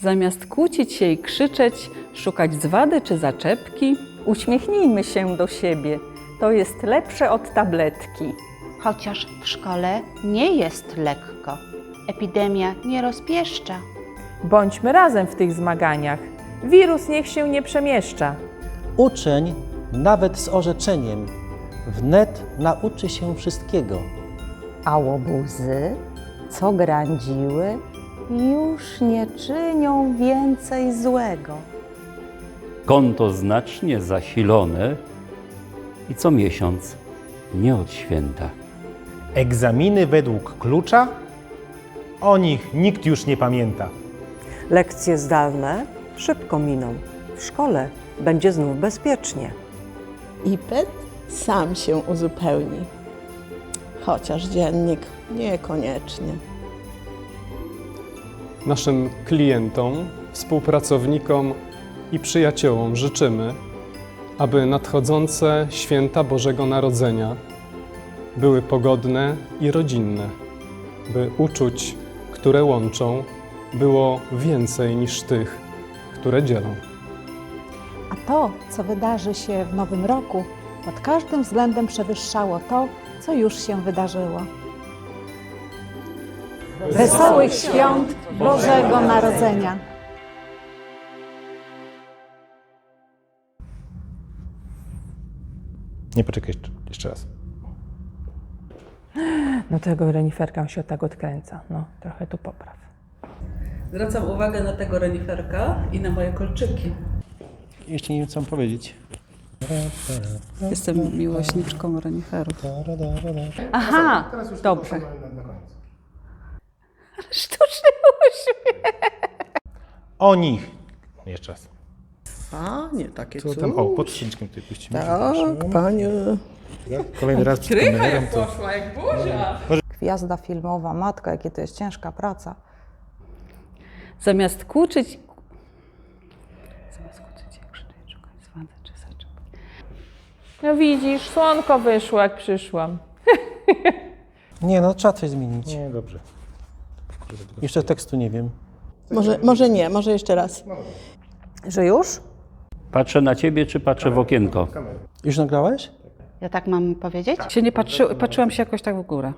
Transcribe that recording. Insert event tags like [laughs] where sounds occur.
Zamiast kłócić się i krzyczeć, szukać zwady czy zaczepki, Uśmiechnijmy się do siebie. To jest lepsze od tabletki. Chociaż w szkole nie jest lekko. Epidemia nie rozpieszcza. Bądźmy razem w tych zmaganiach. Wirus niech się nie przemieszcza. Uczeń, nawet z orzeczeniem, wnet nauczy się wszystkiego. A łobuzy, co grądziły, już nie czynią więcej złego. konto znacznie zasilone i co miesiąc, nie od święta. Egzaminy według klucza? O nich nikt już nie pamięta. Lekcje zdalne szybko miną. W szkole będzie znów bezpiecznie. I PET sam się uzupełni. Chociaż dziennik niekoniecznie. Naszym klientom, współpracownikom i przyjaciołom życzymy, aby nadchodzące święta Bożego Narodzenia były pogodne i rodzinne, by uczuć, które łączą, było więcej niż tych, które dzielą. A to, co wydarzy się w nowym roku, pod każdym względem przewyższało to, co już się wydarzyło. Wesołych świąt Bożego Narodzenia! Nie poczekaj jeszcze, jeszcze raz. No tego reniferka się tak odkręca. No, trochę tu popraw. zwracam uwagę na tego reniferka i na moje kolczyki. Jeszcze nie wiem, co mam powiedzieć. Jestem miłośniczką reniferów. Aha, dobrze. Sztuczny uśmiech. O nich. Jeszcze raz. A, nie takie Co tam? O, pod ścięczkiem tutaj puścimy. Tak, panie. Kolejny raz przed kamerą to... Poszła jak burza. Gwiazda filmowa, matka, jakie to jest ciężka praca. Zamiast kłócić... Zamiast kłócić, jak krzyczeć, szukać zwady czy zaczepki. No widzisz, słonko wyszło jak przyszłam. [laughs] Nie, no trzeba coś zmienić. Nie, dobrze. Jeszcze tekstu nie wiem. Może, może nie, może jeszcze raz. Że już? Patrzę na ciebie, czy patrzę w okienko? Już nagrałeś? Ja tak mam powiedzieć? Się nie patrzy, patrzyłam się jakoś tak w górę.